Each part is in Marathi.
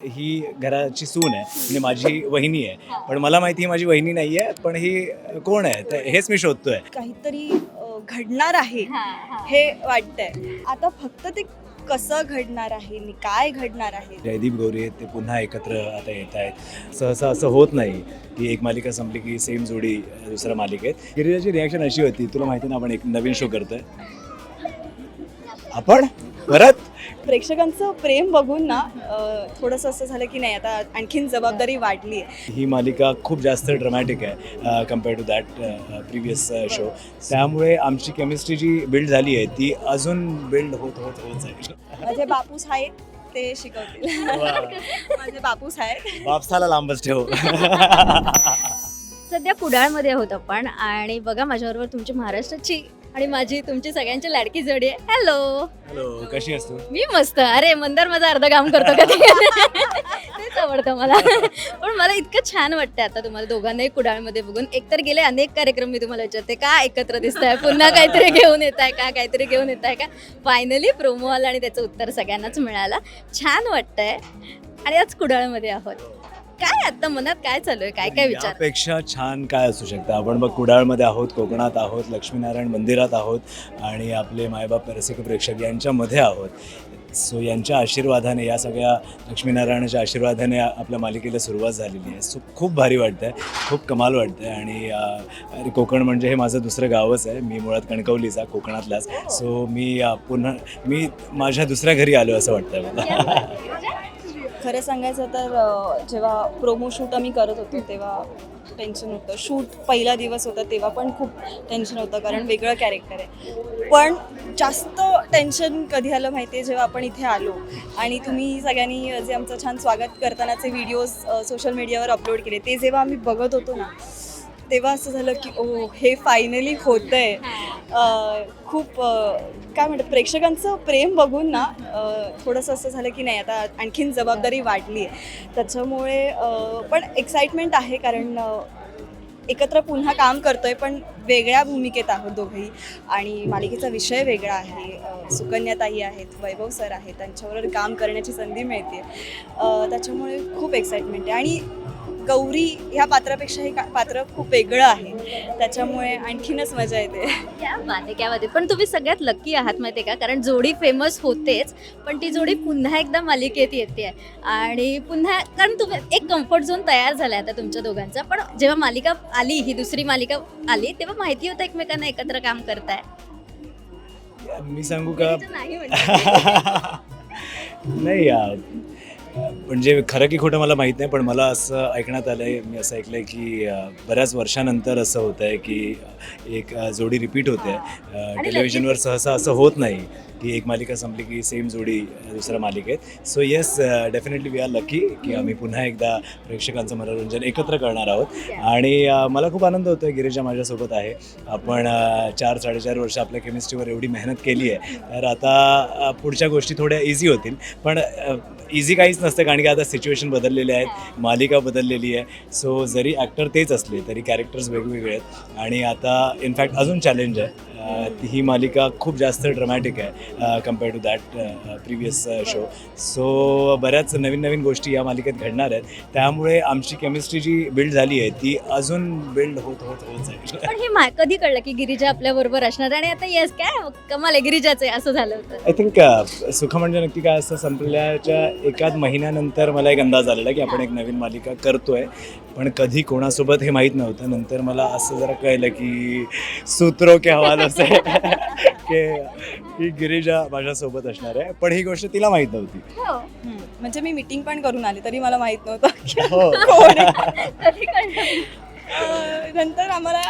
ही घराची सून आहे. म्हणजे माझी वहिनी आहे. पण मला माहिती ही माझी वहिनी नाही आहे पण ही कोण आहे? तर हेच मी शोधतोय. काहीतरी अ, घडणार आहे हे वाटतंय. आता फक्त ते कसं घडणार आहे? आणि काय घडणार आहे? जयदीप गौरी ते पुन्हा एकत्र आता येत आहेत. सहसा असं होत नाही की एक मालिका संपली की सेम जोडी दुसऱ्या मालिकेत गिरिजाची रिॲक्शन अशी होती तुला माहिती ना आपण एक नवीन शो करतोय. आपण? परत? प्रेक्षकांचं प्रेम बघून ना थोडंसं असं झालं की नाही आता आणखीन जबाबदारी वाढली आहे. ही मालिका खूप जास्त ड्रामॅटिक आहे compare to that previous show त्यामुळे आमची केमिस्ट्री जी बिल्ड झाली आहे ती अजून बिल्ड होत होत होत जाईल माझे बापूस आहेत ते शिकवतील. माझे बापूस आहेत. बापसाला लांबच ठेव. सध्या कुडाळमध्ये आहोत आपण आणि बघा माझ्याबरोबर तुमची महाराष्ट्राची आणि माझी तुमची सगळ्यांची लाडकी जोडी आहे. हॅलो हॅलो कशी असतो मी मस्त. अरे मंदार माझं अर्ध काम करतो कधी तेच आवडतं मला. पण मला इतकं छान वाटतं आता तुम्हाला दोघांनाही कुडाळमध्ये बघून. एकतर गेले अनेक कार्यक्रम मी तुम्हाला विचारते. का एकत्र दिसताय? पुन्हा काहीतरी घेऊन येत आहे का? काहीतरी घेऊन येत आहे का? फायनली प्रोमो आला आणि त्याचं उत्तर सगळ्यांनाच मिळालं. छान वाटतंय. आणि आज कुडाळमध्ये आहोत. काय आता मनात काय चालू आहे काय काय विचार? यापेक्षा छान काय असू शकतं? आपण बघ कुडाळमध्ये आहोत कोकणात आहोत लक्ष्मीनारायण मंदिरात आहोत आणि आपले मायबाप रसिक प्रेक्षक यांच्यामध्ये आहोत. सो यांच्या आशीर्वादाने या सगळ्या लक्ष्मीनारायणाच्या आशीर्वादाने आपल्या मालिकेला सुरुवात झालेली आहे. सो खूप भारी वाटतं आहे खूप कमाल वाटतं आहे आणि अं, आणि कोकण म्हणजे हे माझं दुसरं गावच आहे. मी मुळात कणकवलीचा कोकणातलाच. सो मी पुन्हा मी माझ्या दुसऱ्या घरी आलो असं वाटतं मला. खरं सांगायचं तर जेव्हा प्रोमो शूट आम्ही करत होतो तेव्हा टेन्शन होतं. शूट पहिला दिवस होता तेव्हा पण खूप टेन्शन होतं कारण वेगळं कॅरेक्टर आहे. पण जास्त टेन्शन कधी आलं माहिती आहे जेव्हा आपण इथे आलो. आणि तुम्ही सगळ्यांनी जे आमचं छान स्वागत करतानाचे व्हिडिओज सोशल मीडियावर अपलोड केले ते जेव्हा आम्ही बघत होतो ना तेव्हा असं झालं की ओ हे फायनली होतं आहे खूप काय म्हणतात प्रेक्षकांचं प्रेम बघून ना थोडंसं असं झालं की नाही आता आणखीन जबाबदारी वाढली आहे. त्याच्यामुळे पण एक्साइटमेंट आहे कारण एकत्र पुन्हा काम करतोय पण वेगळ्या भूमिकेत आहोत दोघंही. आणि मालिकेचा विषय वेगळा आहे. सुकन्याताई आहेत वैभव सर आहेत त्यांच्याबरोबर काम करण्याची संधी मिळते. त्याच्यामुळे खूप एक्साइटमेंट आहे. आणि गौरी ह्या पात्रापेक्षा हे का- पात्र खूप वेगळं आहे. त्याच्यामुळे आणखीनच मजा येते. क्या बात आहे क्या बात आहे पण तुम्ही सगळ्यात लकी आहात माहिती आहे का? कारण जोडी फेमस होतेच पण ती जोडी पुन्हा एकदा मालिकेत येते. आणि पुन्हा कारण तुम्ही एक कम्फर्ट झोन तयार झाला आता तुमच्या दोघांचा. पण जेव्हा मालिका आली ही दुसरी मालिका आली तेव्हा माहिती होतं एकमेकांना एकत्र काम करताय. मी सांगू का? नाही म्हणजे नाही यार. म्हणजे खरं की खोटं मला माहीत नाही पण मला असं ऐकण्यात आलं आहे मी असं ऐकलं आहे की बऱ्याच वर्षानंतर असं होतं आहे की एक जोडी रिपीट होते. टेलिव्हिजनवर सहसा असं होत नाही की एक मालिका संपली की सेम जोडी दुसऱ्या मालिकेत. So yes definitely we are lucky की आम्ही पुन्हा एकदा प्रेक्षकांचं मनोरंजन एकत्र करणार आहोत. आणि मला खूप आनंद होतो आहे गिरीजा माझ्यासोबत आहे. आपण चार साडेचार वर्ष आपल्या केमिस्ट्रीवर एवढी मेहनत केली आहे. तर आता पुढच्या गोष्टी थोड्या इझी होतील. पण इझी काहीच नसतं कारण की आता सिच्युएशन बदललेले आहेत मालिका बदललेली आहे. सो जरी ॲक्टर तेच असले तरी कॅरेक्टर्स वेगवेगळे आहेत. आणि आता इनफॅक्ट अजून चॅलेंज आहे. ही मालिका खूप जास्त ड्रामॅटिक आहे compare to that previous show so बऱ्याच नवीन नवीन गोष्टी या मालिकेत घडणार आहेत. त्यामुळे आमची केमिस्ट्री जी बिल्ड झाली आहे ती अजून बिल्ड होत होत होत जाईल. पण हे मा- कधी कळलं की गिरिजा आपल्या बरोबर असणार? आणि आता येस काय कमाल आहे गिरिजाचं आहे असं झालं होतं. आय थिंक सुख म्हणजे नक्की काय असं संपल्याच्या एकाच महिन्यानंतर मला एक अंदाज आलेला की आपण एक नवीन मालिका करतोय. पण कधी कोणासोबत हे माहीत नव्हतं. नंतर मला असं जरा कळलं की सूत्रो के हवाल असे की ही गिरिजा माझ्यासोबत असणार आहे. पण ही गोष्ट तिला माहीत नव्हती. हम्म. म्हणजे मी मिटिंग पण करून आले तरी मला माहीत नव्हतं की हो. कोण आहे. कधी कळलं. अं, नंतर आम्हाला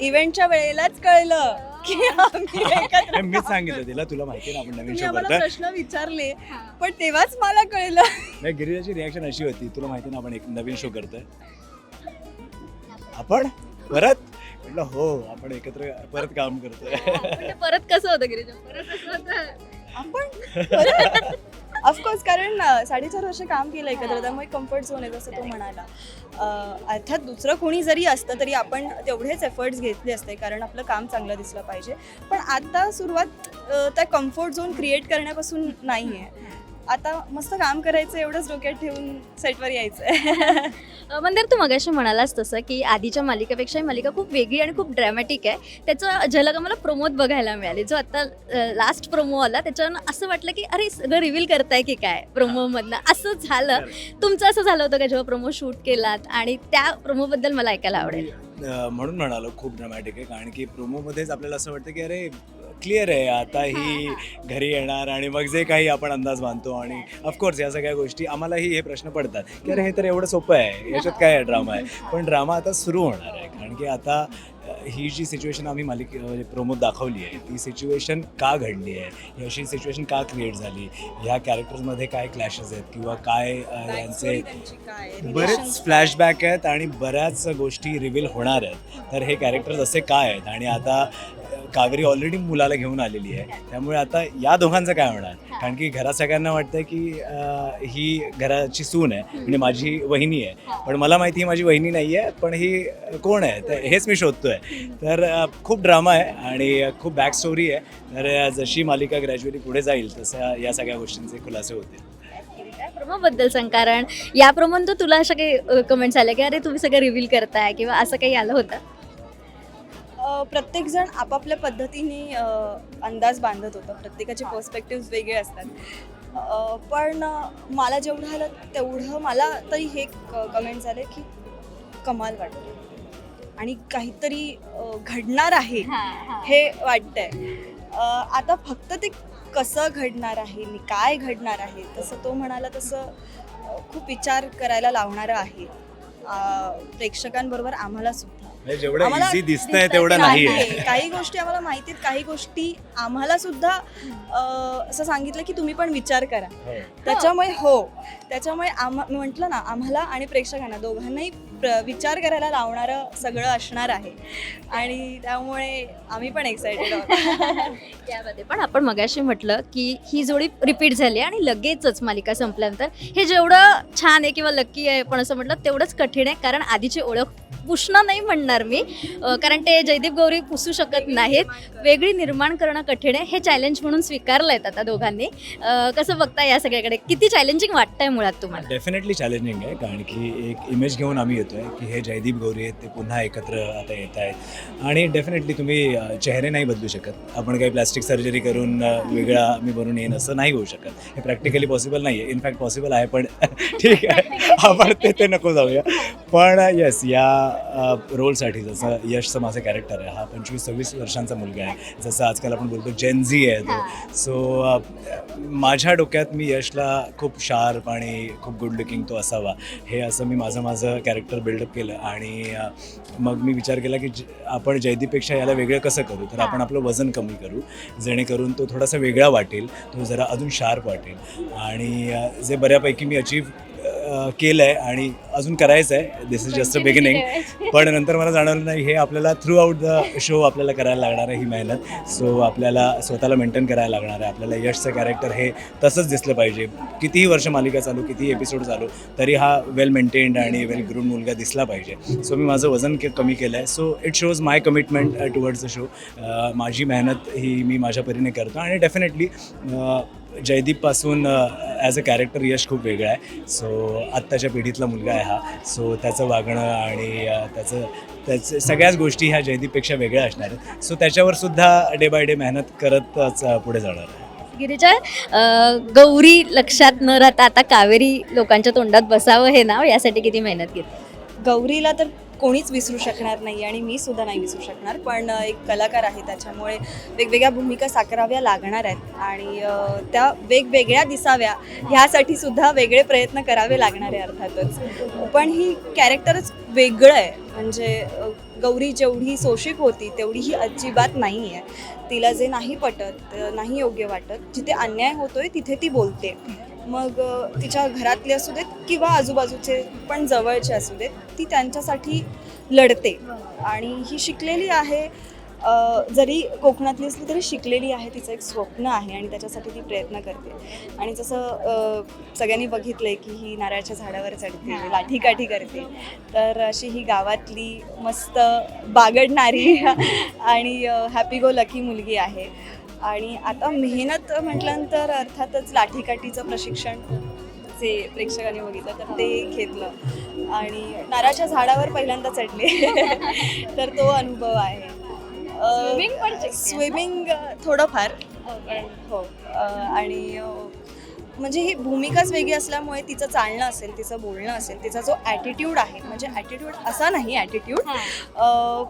इव्हेंटच्या वेळेलाच कळलं की आम्ही एकत्र नाही, मीच सांगितलं तिला तुला माहिती ना आपण नवीन तुम्ही शो आम्हाला करतोय प्रश्न विचारले पण तेव्हाच मला कळलं. नाही गिरिजाची रिॲक्शन अशी होती तुला माहिती ना आपण एक नवीन शो करतोय. आपण? परत? म्हटलं हो आपण एकत्र परत काम करतोय. पण ते परत कसं होतं गिरिजा? परत होतं? आपण? ऑफकोर्स कारण अं, साडेचार वर्ष काम केलं एकत्र त्यामुळे कम्फर्ट झोन आहे जसं तो म्हणाला. अं, अर्थात दुसरं कोणी जरी असतं तरी आपण तेवढेच एफर्ट्स घेतले असते कारण आपलं काम चांगलं दिसलं पाहिजे. पण आता सुरुवात अं, त्या कम्फर्ट झोन क्रिएट करण्यापासून नाही आहे आता मस्त काम करायचं एवढंच डोक्यात ठेवून सेटवर यायचं मंदिर तू मगाशी म्हणालास तसं की आधीच्या मालिकेपेक्षा ही मालिका खूप वेगळी आणि खूप ड्रॅमॅटिक आहे. त्याचं झलक आम्हाला प्रोमोत बघायला मिळाली. जो आता लास्ट प्रोमो आला त्याच्यानं असं वाटलं की अरे सगळं रिव्हील करताय की काय प्रोमोमधनं असं झालं. तुमचं असं झालं होतं का जेव्हा प्रोमो शूट केलात? आणि त्या प्रोमोबद्दल मला ऐकायला आवडेल. म्हणून म्हणालो खूप ड्रामॅटिक आहे. कारण की प्रोमोमध्येच आपल्याला असं वाटतं की अरे क्लिअर आहे. आता ही घरी येणार आणि मग जे काही आपण अंदाज बांधतो आणि ऑफकोर्स या सगळ्या गोष्टी आम्हालाही हे प्रश्न पडतात की अरे हे तर एवढं सोपं आहे याच्यात काय ड्रामा आहे? पण ड्रामा आता सुरू होणार आहे. कारण की आता ही जी सिच्युएशन आम्ही मालिके म्हणजे प्रोमोत दाखवली आहे ती सिच्युएशन का घडली आहे? ही अशी सिच्युएशन का क्रिएट झाली? ह्या कॅरेक्टर्समध्ये काय क्लॅशेस आहेत? किंवा काय यांचे बरेच फ्लॅशबॅक आहेत? आणि बऱ्याच गोष्टी रिव्हील होणार आहेत. तर हे कॅरेक्टर्स असे काय आहेत? आणि आता कावेरी ऑलरेडी मुलाला घेऊन आलेली आहे. त्यामुळे आता या दोघांचं काय होणार? कारण की घरात सगळ्यांना वाटतं की अ, ही घराची सून आहे म्हणजे माझी वहिनी आहे. पण मला माहिती ही माझी वहिनी नाही आहे पण ही कोण आहे? तर हेच मी शोधतोय. तर अ, खूप ड्रामा आहे आणि खूप बॅक स्टोरी आहे. तर अ, जशी मालिका ग्रॅज्युअली पुढे जाईल तसं या सगळ्या गोष्टींचे खुलासे होतील. प्रोमोबद्दल सांग कारण या प्रोमोन तुला अशा काही कमेंट्स आल्या की अरे तुम्ही सगळं रिव्हील करताय किंवा असं काही आलं होतं? प्रत्येकजण आपापल्या पद्धतीने अंदाज बांधत होतं. प्रत्येकाचे पर्स्पेक्टिव्ह वेगळे असतात. पण मला जेवढं आलं तेवढं मला तरी हे कमेंट झाले की कमाल वाटतं आणि काहीतरी घडणार आहे हे वाटतंय. आता फक्त ते कसं घडणार आहे काय घडणार आहे तसं तो म्हणाला तसं खूप विचार करायला लावणारं आहे. प्रेक्षकांबरोबर आम्हाला सुद्धा. म्हणजे जेवढं आम्हाला इझी दिसतंय तेवढं नाही. आहे. नाही. काही गोष्टी आम्हाला माहिती आहेत काही गोष्टी आम्हाला सुद्धा अ, असं सांगितलं की तुम्ही पण विचार करा. त्याच्यामुळे हो. त्याच्यामुळे आम म्हटलं ना आम्हाला आणि प्रेक्षकांना दोघांनाही प्र- विचार करायला लावणारं सगळं असणार आहे. आणि त्यामुळे आम्ही पण एक्सायटेड आहोत. त्यामध्ये पण आपण मगाशी म्हटलं की ही जोडी रिपीट झाली आणि लगेचच मालिका संपल्यानंतर हे जेवढं छान आहे किंवा लक्की आहे पण असं म्हटलं तेवढंच कठीण आहे. कारण आधीची ओळख पुसणं नाही म्हणणार मी. कारण ते जयदीप गौरी पुसू शकत नाहीत. वेगळी निर्माण करणं कठीण आहे. हे चॅलेंज म्हणून स्वीकारलं आहेत आता दोघांनी. कसं बघता या सगळ्याकडे? किती चॅलेंजिंग वाटतंय मुळात तुम्हाला? डेफिनेटली चॅलेंजिंग आहे. कारण की एक इमेज घेऊन आम्ही येतोय की हे जयदीप गौरी आहेत ते पुन्हा एकत्र आता येत आहेत. आणि डेफिनेटली तुम्ही चेहरे नाही बदलू शकत. आपण काही प्लास्टिक सर्जरी करून वेगळा मी बनून येईन असं नाही होऊ शकत. हे प्रॅक्टिकली पॉसिबल नाही आहे इनफॅक्ट पॉसिबल आहे पण ठीक आहे. आपण ते ते नको जाऊया. पण येस या रोलसाठी जसं यशचं माझं कॅरेक्टर आहे हा पंचवीस सव्वीस वर्षांचा मुलगा आहे. जसं आजकाल आपण बोलतो जेनझी आहे तो. सो माझ्या डोक्यात मी यशला खूप शार्प आणि खूप गुड लुकिंग तो असावा. हे असं मी माझं माझं कॅरेक्टर बिल्डअप केलं. आणि मग मी विचार केला की ज- आपण जयदीपेक्षा याला वेगळं कसं करू? तर आपण आपलं वजन कमी करू जेणेकरून तो थोडासा वेगळा वाटेल तो जरा अजून शार्प वाटेल. आणि जे बऱ्यापैकी मी अचीव केलं आहे आणि अजून करायचं आहे this is just a beginning पण नंतर मला जाणवलं नाही हे आपल्याला थ्रू आउट द शो आपल्याला करायला लागणार आहे ही मेहनत. सो आपल्याला स्वतःला मेंटेन करायला लागणार आहे. आपल्याला यशचं कॅरेक्टर हे तसंच दिसलं पाहिजे. कितीही वर्ष मालिका चालू कितीही एपिसोड चालू तरी हा वेल मेंटेन्ड आणि वेल ग्रूम मुलगा दिसला पाहिजे. सो मी माझं वजन के कमी केलं आहे so it shows my commitment towards the show माझी मेहनत ही मी माझ्या परीने करतो आणि डेफिनेटली जयदीपपासून ॲज अ कॅरेक्टर यश खूप वेगळा आहे. सो आत्ताच्या पिढीतला मुलगा आहे हा. सो त्याचं वागणं आणि त्याचं त्याचं सगळ्याच गोष्टी ह्या जयदीपपेक्षा वेगळ्या असणार आहेत. सो त्याच्यावर सुद्धा डे बाय डे मेहनत करतच पुढे जाणार आहे. गिरीजा गौरी लक्षात न राहता आता कावेरी लोकांच्या तोंडात बसावं हे नाव? यासाठी किती मेहनत घेतली? गौरीला तर कोणीच विसरू शकणार नाही आणि मी सुद्धा नाही विसरू शकणार. पण एक कलाकार आहे त्याच्यामुळे वेगवेगळ्या भूमिका साकाराव्या लागणार आहेत आणि त्या वेगवेगळ्या दिसाव्या ह्यासाठी सुद्धा वेगळे प्रयत्न करावे लागणार आहे अर्थातच. पण ही कॅरेक्टरच वेगळं आहे. म्हणजे गौरी जेवढी सोशिक होती तेवढी ही अजिबात नाही आहे. तिला जे नाही पटत नाही योग्य वाटत जिथे अन्याय होतोय तिथे ती बोलते. मग तिच्या घरातले असू देत किंवा आजूबाजूचे पण जवळचे असू देत ती त्यांच्यासाठी लढते. आणि ही शिकलेली आहे जरी कोकणातली असली तरी शिकलेली आहे तिचं एक स्वप्न आहे आणि त्याच्यासाठी ती प्रयत्न करते. आणि जसं सगळ्यांनी बघितलंय की ही नारळाच्या झाडावर चढते लाठीकाठी करते. तर अशी ही गावातली मस्त बागडणारी आणि हॅपी गो लकी मुलगी आहे. आणि आता मेहनत म्हटल्यानंतर अर्थातच लाठीकाठीचं प्रशिक्षण जे प्रेक्षकांनी बघितलं तर ते घेतलं. आणि नारळाच्या झाडावर पहिल्यांदा चढले. तर तो अनुभव आहे. पण ना? स्विमिंग थोडंफार. हो. आणि म्हणजे ही भूमिकाच वेगळी असल्यामुळे तिचं चालणं असेल तिचं बोलणं असेल तिचा जो ॲटिट्यूड आहे म्हणजे ॲटिट्यूड असा नाही ॲटिट्यूड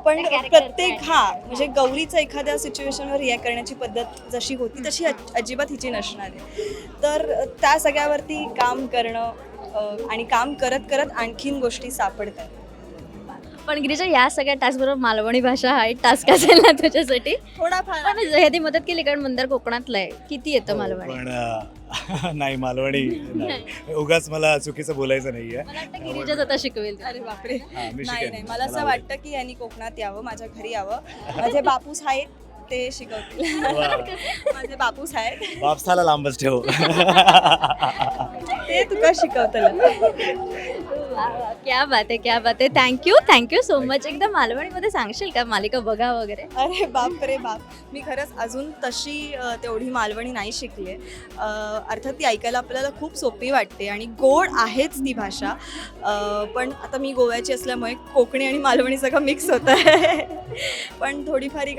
पण प्रत्येक. हा म्हणजे गौरीचं एखाद्या सिच्युएशनवर रिॲक्ट करण्याची पद्धत जशी होती तशी अज- अजिबात हिची नसणार आहे. तर त्या सगळ्यावरती काम करणं आणि काम करत करत आणखीन गोष्टी सापडतात. पण गिरीजा या सगळ्या टास्क बरोबर मालवणी भाषा हा एक टास्क असेल ना तुझ्यासाठी. थोडाफार. पण मदत केली कारण मंदार कोकणातलं आहे. किती हो, येतं मालवणी? पण अं, नाही मालवणी नाही. उगाच मला चुकीचं बोलायचं नाहीये. मला वाटतं गिरिजाच आता शिकवेल. अरे बापरे. हा, मी नाही शिकेन. नाही मला असं वाटतं की यांनी कोकणात यावं माझ्या घरी यावं. माझे बापूस आहेत ते शिकवतील. वा. माझे बापूस आहेत. बापसाला लांबच ठेव. ते तुका शिकवतलं. क्या बात आहे क्या बात आहे. थँक्यू थँक्यू सो मच एकदा मालवणीमध्ये सांगशील का मालिका बघा वगैरे? अरे बाप रे बाप. मी खरंच अजून तशी अ, तेवढी मालवणी नाही शिकले अ, अर्थात ती ऐकायला आपल्याला खूप सोपी वाटते आणि गोड आहेच ती भाषा. अ, पण आता मी गोव्याची असल्यामुळे कोकणी आणि मालवणी सगळं मिक्स होत आहे. पण थोडीफार ही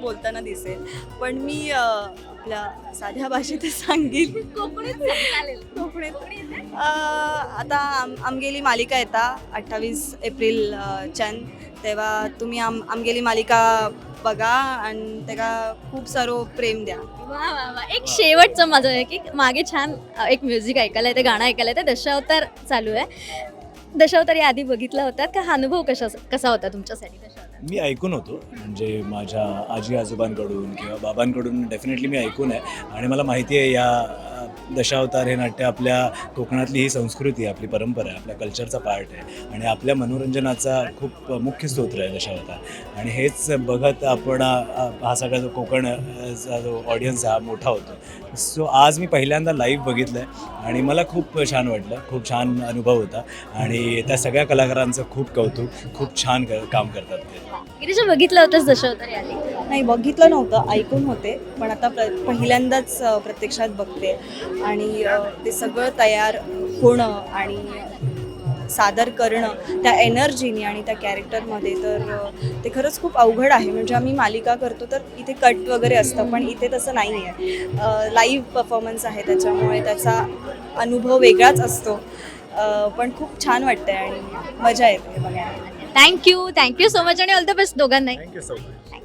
बोलताना दिसेल. पण मी अ, आपल्या साध्या भाषेतच सांगेन. कोकणीत अ, आता आम आमगेली मालिका येता अठ्ठावीस एप्रिल अ, च्यान तेव्हा तुम्ही आम आमगेली मालिका बघा आणि तेका खूप सारो प्रेम द्या. वा वा वा. एक शेवटचं माझं आहे की मागे छान एक म्युझिक ऐकायला येते गाणं ऐकायला येते दशावतार चालू आहे. दशावतार या आधी बघितला होता का हा अनुभव कशा कसा होता तुमच्यासाठी मी ऐकून होतो म्हणजे माझ्या आजी आजोबांकडून किंवा बाबांकडून डेफिनेटली मी ऐकून आहे. आणि मला माहिती आहे या दशावतार हे नाट्य आपल्या कोकणातली ही संस्कृती आहे आपली परंपरा आहे आपल्या कल्चरचा पार्ट आहे. आणि आपल्या मनोरंजनाचा खूप मुख्य स्रोत आहे दशावतार. आणि हेच बघत आपण हा सगळा जो कोकणचा जो ऑडियन्स हा मोठा होतो. सो आज मी पहिल्यांदा लाईव्ह बघितलं आहे आणि मला खूप छान वाटलं. खूप छान अनुभव होता. आणि त्या सगळ्या कलाकारांचं खूप कौतुक खूप छान काम करतात ते. गिरीजा बघितलं होतंच दशावतार या नाही बघितलं नव्हतं ऐकून होते पण आता प्र पहिल्यांदाच प्रत्यक्षात बघते. आणि ते सगळं तयार होणं आणि सादर करणं त्या एनर्जीने आणि त्या कॅरेक्टरमध्ये तर ते खरंच खूप अवघड आहे. म्हणजे आम्ही मालिका करतो तर इथे कट वगैरे असतं पण इथे तसं नाही आहे लाईव्ह परफॉर्मन्स आहे त्याच्यामुळे त्याचा अनुभव वेगळाच असतो. पण खूप छान वाटतंय आणि मजा येते बघायला. Thank you thank you so much आणि ऑल द बेस्ट दोघांनाही. Thank you so much.